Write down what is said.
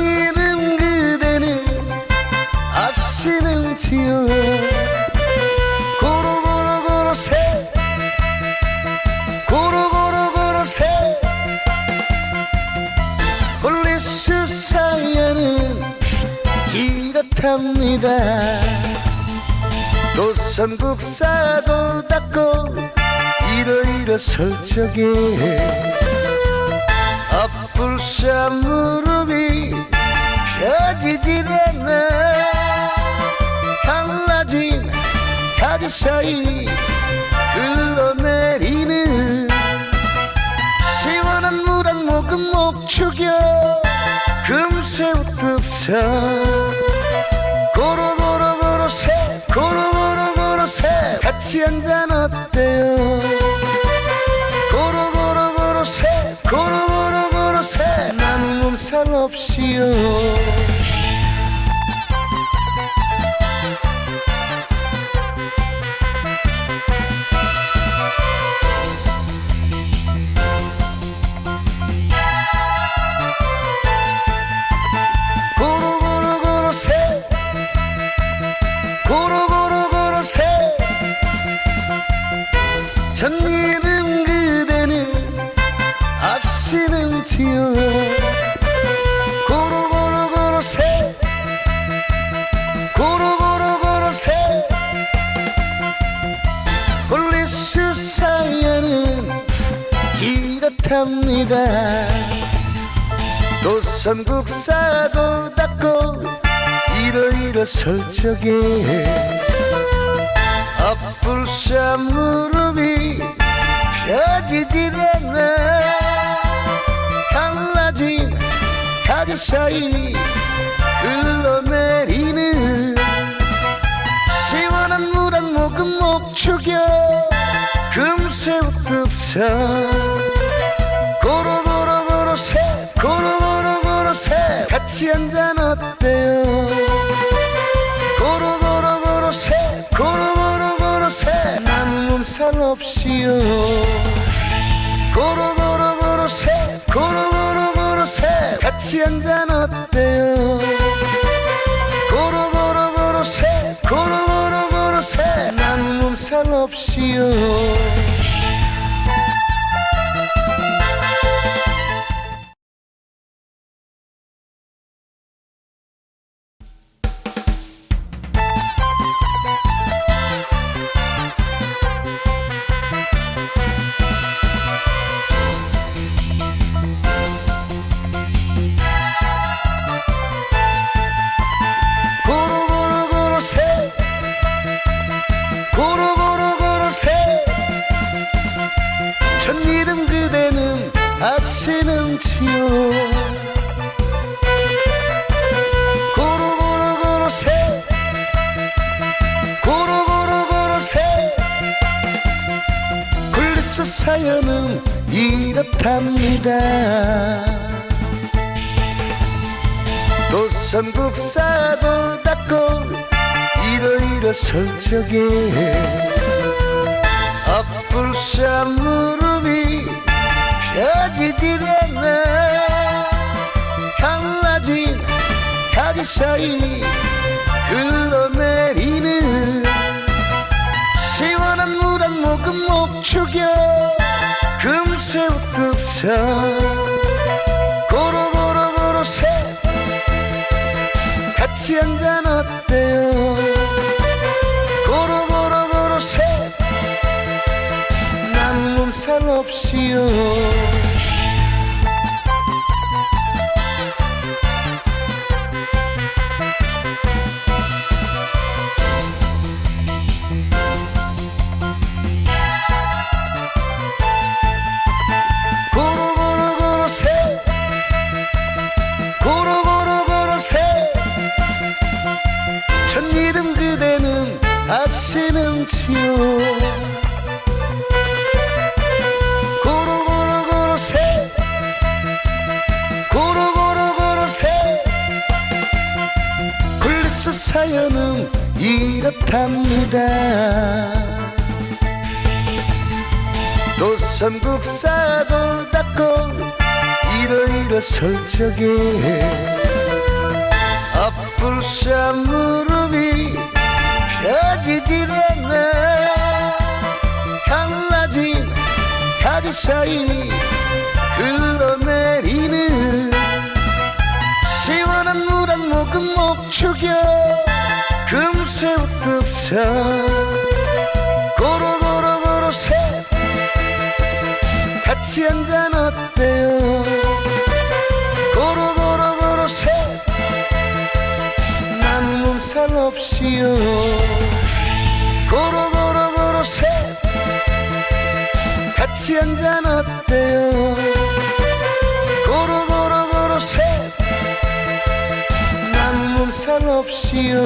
이름 그대는 아시는지요. 고로고로고로 새 고로고로고로 새. 콜리스 사연은 이렇답니다. 도선국사도 닦고 이러이러 설적에 앞불 쌈으로 펴지질 않아 갈라진 가지 사이 흘러내리는 시원한 물 한 모금 목축여 금새 우뚝 서 고로고로고로 새 고로고로고로 새. 같이 한잔 어때요. 고로고로고로 새 고로고로고로 새. 나는 몸살 없이요 전 이름 그대는 아시는지요. 고로고로고로새 고로고로고로새. 폴리스 사연은 이렇답니다. 도선국사도 닦고 이러이러 설적에 앞불사 무릎이 펴지질 않아 갈라진 가지 사이 흘러내리는 시원한 물 한 모금 목축여 금새 우뚝 서 고로 고로 고로 새 고로 고로 고로 새. 같이 한잔 어때요 몸살 없이요. 고로 고로 고로 새 고로 고로 고로 새 같이 한잔 어때요? 고로 고로 고로 새 고로 고로 고로 새 나는 몸살 없이요 굴리스 사연은 이렇답니다. 도선국사도 닦고 이러이러 설적에 앞불사 무릎이 펴지질 않아. 갈라진 가지 사이 흘러내리는 목축여. 금새 우뚝 서 고로고로고로새. 같이 한잔 어때요. 고로고로고로새. 나는 몸살 없이요 굴리스 사연은 이렇답니다. 도선국사도 닦고 이러이러 설적에 앞불사 무릎 사이 흘러내리는 시원한 물 한 모금 목축여 금새우 득사 고로고로고로 새 같이 한잔 어때요? 고로고로고로 새 나는 몸살 없이요. 고로고로고로 새 같이 한잔 어때요. 고로고로고로 새 나는 몸살 없이요